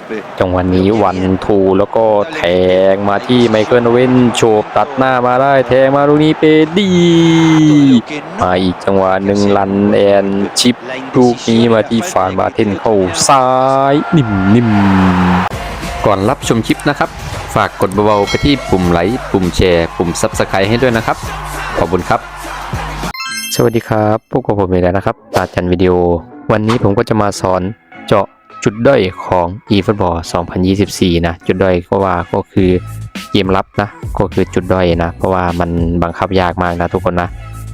colpe จังหวะนี้วันทูแล้วก็แทงมาที่ไมเคิลเวนโฉบตัดหน้ามาได้แทงมาลูกนี้เปดี che มา non อีกจังหวะหนึ่งลันแอนชิป la ลูกนี้มาที่ indecisione ฟานบาเทนเข้าซ้ายนิ่มนิ่มๆก่อนรับชมคลิปนะครับ ฝากกดเบาๆไปที่ปุ่มไลค์ปุ่มแชร์ ปุ่ม Subscribe ให้ด้วยนะครับ ขอบคุณครับ สวัสดีครับพวกบผมเองแล้วนะครับตาจันวิดีโอ วันนี้ผมก็จะมาสอนเจาะ จุดด้อยของ eFootball 2024 นะ จุดด้อยก็ว่าก็คือเกมลับนะ ก็คือจุดด้อยนะ เพราะว่ามันบังคับยากมากนะทุกคนนะ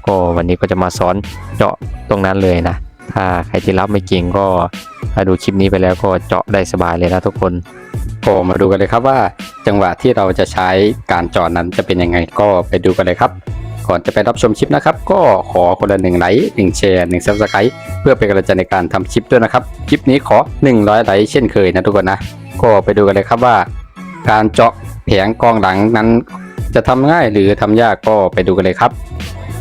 ก็วันนี้ก็จะมาสอนเจาะตรงนั้นเลยนะ ถ้าใครที่รับไม่เก่งก็ถ้าดูคลิปนี้ไปแล้วก็เจาะได้สบายเลยนะทุกคนก็มาดูกันเลยครับว่า จังหวะที่เราจะใช้การเจาะนั้นจะเป็นยังไงก็ไปดูกันเลยครับ ก่อนจะไปรับชมคลิปนะครับ ก็ขอคนละหนึ่งไลค์หนึ่งแชร์หนึ่งซับสไครต์เพื่อเป็นกำลังใจในการทำคลิปด้วยนะครับ คลิปนี้ขอ 100 ไลค์เช่นเคยนะทุกคนนะ ก็ไปดูกันเลยครับว่า การเจาะแผงกองหลังนั้น จะทำง่ายหรือทำยากก็ไปดูกันเลยครับ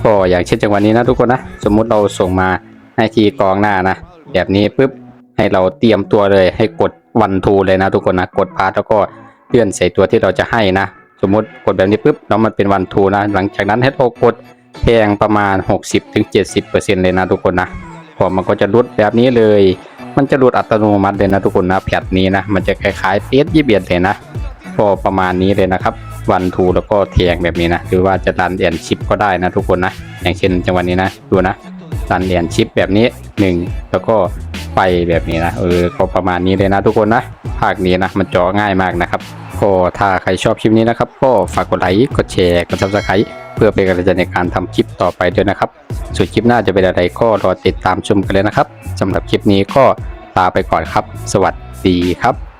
ก็อย่างเช่นจังหวะนี้นะทุกคนนะ สมมุติเราส่งมาให้ทีกองหน้านะแบบนี้ปุ๊บให้เราเตรียมตัวเลยให้กดวันทูเลยนะทุกคนนะกดพาร์ทแล้วก็เลื่อนใส่ตัวที่เราจะให้นะ มมติกดแบบนี้ปุ๊บแล้วมันเป็นวันทูนะ หลังจากนั้นให้เรากดแพงประมาณ 60-70%เลยนะทุกคนนะพอมันก็จะรุดแบบนี้เลย มันจะรุดอัตโนมัติเลยนะทุกคนนะแพทนี้นะ มันจะคล้ายๆเฟสยี่เบียดเลยนะก็ประมาณนี้เลยนะครับ วันทูแล้วก็แทงแบบนี้นะ หรือว่าจะดันเดียนชิปก็ได้นะทุกคนนะ อย่างเช่นจังหวะนี้นะ ดูนะดันเดียนชิปแบบนี้หนึ่งแล้วก็ไปแบบนี้นะ เออ ก็ประมาณนี้เลยนะทุกคนนะ ภาคนี้นะ มันจาะง่ายมากนะครับ ก็ถ้าใครชอบคลิปนี้นะครับ ก็ฝากกดไลค์กดแชร์กดซับสไครต์เพื่อเป็นกำลังใจในการทำคลิปต่อไปด้วยนะครับ ส่วนคลิปหน้าจะเป็นอะไรก็รอติดตามชมกันเลยนะครับสำหรับคลิปนี้ก็ลาไปก่อนครับ สวัสดีครับ